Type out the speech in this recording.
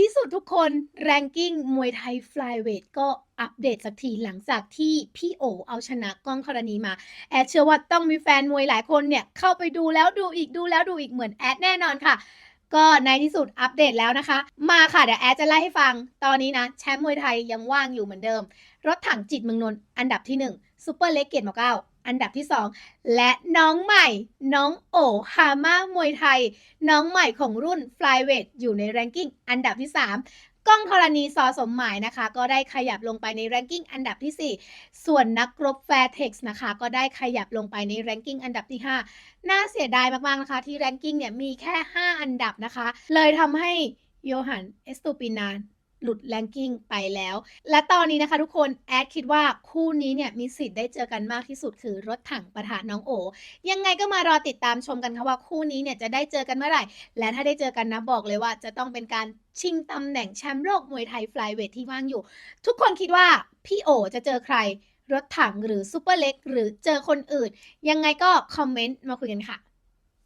ที่สุดทุกคนแรงกิ้งมวยไทยฟลายเวทก็อัปเดตสักทีหลังจากที่พี่โอเอาชนะกล้องธรณีมา แอดเชื่อว่าต้องมีแฟนมวยหลายคนเนี่ย เข้าไปดูแล้วดูอีกดูแล้วดูอีกเหมือนแอดแน่นอนค่ะ ก็ในที่สุดอัปเดตแล้วนะคะ มาค่ะเดี๋ยวแอดจะไล่ให้ฟัง ตอนนี้นะ แชมป์มวยไทยยังว่างอยู่เหมือนเดิม รถถังจิตเมืองนนท์อันดับที่ 1 ซูเปอร์เล็กเกียรติหมอเก้าอันดับที่ 2 และน้องใหม่ น้องโอฮาม่ามวยไทย น้องใหม่ของรุ่น f l y w e i g h อยู่ในแรงกิ้งอันดับที่ 3 ก้องธรณีซอสมหมายนะคะ ก็ได้ขยับลงไปในแรงกิ้งอันดับที่ 4 ส่วนนักรบแฟร์เท็กซ์นะคะ ก็ได้ขยับลงไปในแรงกิ้งอันดับที่ 5 น่าเสียดายมาก ๆ นะคะ ที่แรงกิ้งเนี่ยมีแค่ 5 อันดับนะคะ เลยทำให้โยฮันเอสตูปินาน หลุดแรงกิ้งไปแล้ว และตอนนี้นะคะทุกคนแอดคิดว่าคู่นี้เนี่ยมีสิทธิ์ได้เจอกันมากที่สุดคือรถถังประธานน้องโอ ยังไงก็มารอติดตามชมกันค่ะว่าคู่นี้เนี่ยจะได้เจอกันเมื่อไหร่ และถ้าได้เจอกันนะบอกเลยว่าจะต้องเป็นการชิงตำแหน่งแชมป์โลกมวยไทยฟลายเวทที่ว่างอยู่ ทุกคนคิดว่าพี่โอจะเจอใคร รถถังหรือซูเปอร์เล็กหรือเจอคนอื่น ยังไงก็คอมเมนต์มาคุยกันค่ะ